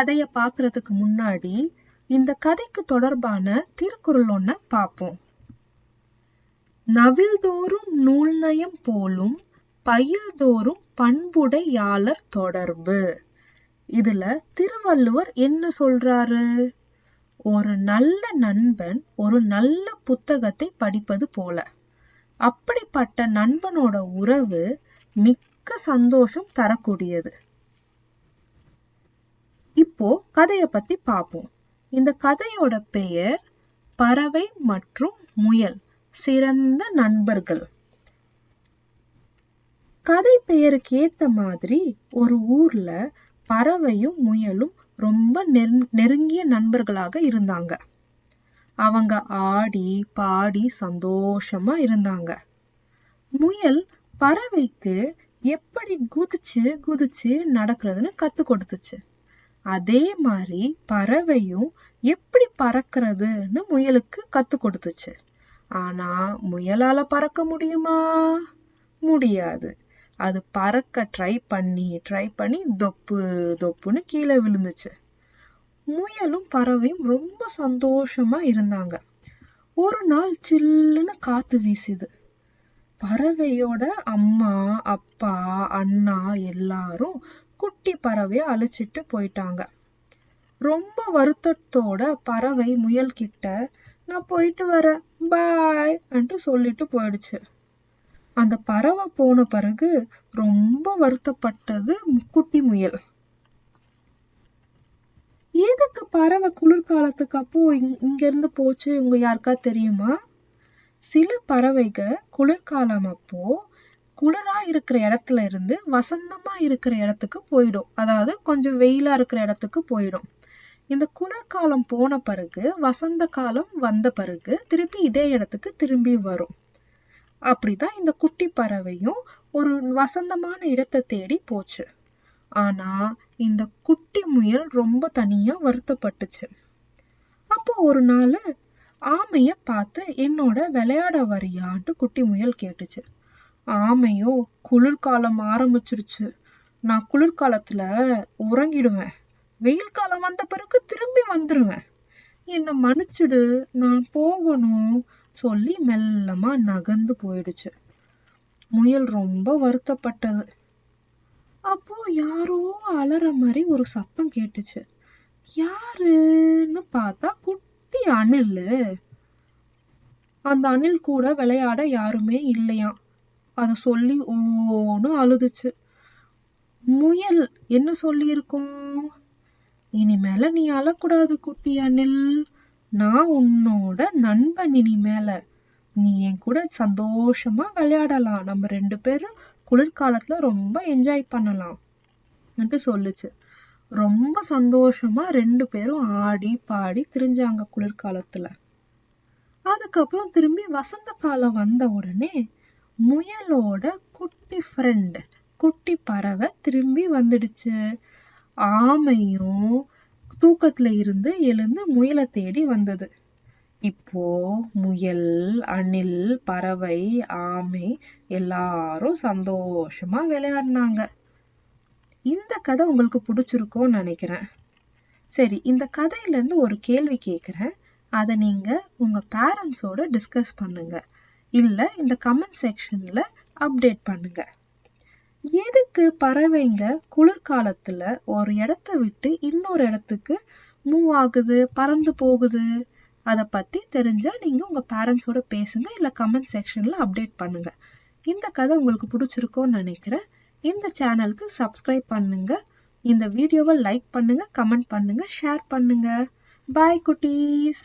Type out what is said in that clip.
கதையை பாக்குறதுக்கு முன்னாடி இந்த கதைக்கு தொடர்பான திருக்குறள் ஒன்ன பார்ப்போம். நவில்தோறும் நூல் நயம் போலும் பயில்தோறும் பண்புடையாளர் தொடர்பு. இதுல திருவள்ளுவர் என்ன சொல்றாரு? ஒரு நல்ல நண்பன் ஒரு நல்ல புத்தகத்தை படிப்பது போல. அப்படிப்பட்ட நண்பனோட உறவு மிக்க சந்தோஷம் தரக்கூடியது. இப்போ கதைய பத்தி பார்ப்போம் இந்த கதையோட பெயர் பறவை மற்றும் முயல் சிறந்த நண்பர்கள். கதை பெயருக்கு ஏத்த மாதிரி ஒரு ஊர்ல பறவையும் முயலும் ரொம்ப நெருங்கிய நண்பர்களாக இருந்தாங்க. அவங்க ஆடி பாடி சந்தோஷமா இருந்தாங்க. முயல் பறவைக்கு எப்படி குதிச்சு குதிச்சு நடக்கிறதுன்னு கத்து கொடுத்துச்சு. அதே மாதிரி பறவையும் எப்படி பறக்கிறதுன்னு முயலுக்கு கத்து கொடுத்துச்சு. ஆனா முயலால பறக்க முடியுமா? முடியாது. அது பறக்க ட்ரை பண்ணி ட்ரை பண்ணி தொப்பு தொப்புன்னு கீழே விழுந்துச்சு. முயலும் பறவையும் ரொம்ப சந்தோஷமா இருந்தாங்க. ஒரு நாள் சில்லுன்னு காத்து வீசுது. பறவையோட அம்மா அப்பா அண்ணா எல்லாரும் குட்டி பறவைய அழிச்சிட்டு போயிட்டாங்க. ரொம்ப வருத்தத்தோட பறவை முயல் கிட்ட நான் போயிட்டு வரேன். பாய் அன்ட்டு சொல்லிட்டு போயிடுச்சு. அந்த பறவை போன பிறகு ரொம்ப வருத்தப்பட்டது குட்டி முயல். எதுக்கு பறவை குளிர்காலத்துக்கு அப்போ இங்க இருந்து போச்சு? உங்க யாருக்கா தெரியுமா? சில பறவைக குளிர்காலம் அப்போ குளிரா இருக்கிற இடத்துல இருந்து வசந்தமா இருக்கிற இடத்துக்கு போயிடும். அதாவது கொஞ்சம் வெயிலா இருக்கிற இடத்துக்கு போயிடும். இந்த குளிர்காலம் போன பிறகு வசந்த காலம் வந்த பிறகு திருப்பி இதே இடத்துக்கு திரும்பி வரும். அப்படிதான் இந்த குட்டி பறவையும் ஒரு வசந்தமான இடத்தை தேடி போச்சு. ஆனா இந்த குட்டி முயல் ரொம்ப தனியா வருத்தப்பட்டுச்சு. அப்போ ஒரு நாள் ஆமைய பார்த்து என்னோட விளையாட வரியான்ட்டு குட்டி முயல் கேட்டுச்சு. ஆமையோ குளிர்காலம் ஆரம்பிச்சிருச்சு. நான் குளிர்காலத்துல உறங்கிடுவேன். வெயில் காலம் வந்த பிறகு திரும்பி வந்துருவேன். என்னை மன்னிச்சிடு நான் போகணும் சொல்லி மெல்லமா நகர்ந்து போயிடுச்சு. முயல் ரொம்ப வருத்தப்பட்டது. அப்போ யாரோ அலற மாதிரி ஒரு சத்தம் கேட்டுச்சு. யாருன்னு பார்த்தா குட்டி அணில். அந்த அணில் கூட விளையாட யாருமே இல்லையாம். அத சொல்லி ஓன்னு அழுதுச்சு. முயல் என்ன சொல்லியிருக்கும்? இனிமேல நீ அழக்கூடாது குட்டி அணில். நான் உன்னோட நண்பன் இனிமேல. நீ என் கூட சந்தோஷமா விளையாடலாம். நம்ம ரெண்டு பேரும் குளிர்காலத்துல ரொம்ப என்ஜாய் பண்ணலாம். சொல்லுச்சு. ரொம்ப சந்தோஷமா ரெண்டு பேரும் ஆடி பாடி திரிஞ்சாங்க குளிர்காலத்துல. அதுக்கப்புறம் திரும்பி வசந்த காலம் வந்த உடனே முயலோட குட்டி ஃப்ரெண்ட் குட்டி பறவை திரும்பி வந்துடுச்சு. ஆமையும் தூக்கத்துல இருந்து எழுந்து முயலை தேடி வந்தது. இப்போ முயல் அணில் பறவை ஆமை எல்லாரும் சந்தோஷமா விளையாடினாங்க. இந்த கதை உங்களுக்கு பிடிச்சிருக்கோன்னு நினைக்கிறேன். சரி இந்த கதையிலேருந்து ஒரு கேள்வி கேட்குறேன் அதை நீங்கள் உங்கள் பேரண்ட்ஸோட டிஸ்கஸ் பண்ணுங்கள் இல்லை இந்த கமெண்ட் செக்ஷன்ல அப்டேட் பண்ணுங்க. எதுக்கு பறவைங்க குளிர்காலத்துல ஒரு இடத்த விட்டு இன்னொரு இடத்துக்கு மூவ் ஆகுது பறந்து போகுது? அதை பத்தி தெரிஞ்சா நீங்க உங்க பேரண்ட்ஸோட பேசுங்க இல்ல கமெண்ட் செக்ஷன்ல அப்டேட் பண்ணுங்க. இந்த கதை உங்களுக்கு பிடிச்சிருக்கோன்னு நினைக்கிறேன். இந்த சேனலுக்கு சப்ஸ்கிரைப் பண்ணுங்க. இந்த வீடியோவை லைக் பண்ணுங்க கமெண்ட் பண்ணுங்க ஷேர் பண்ணுங்க. பாய் குட்டீஸ்!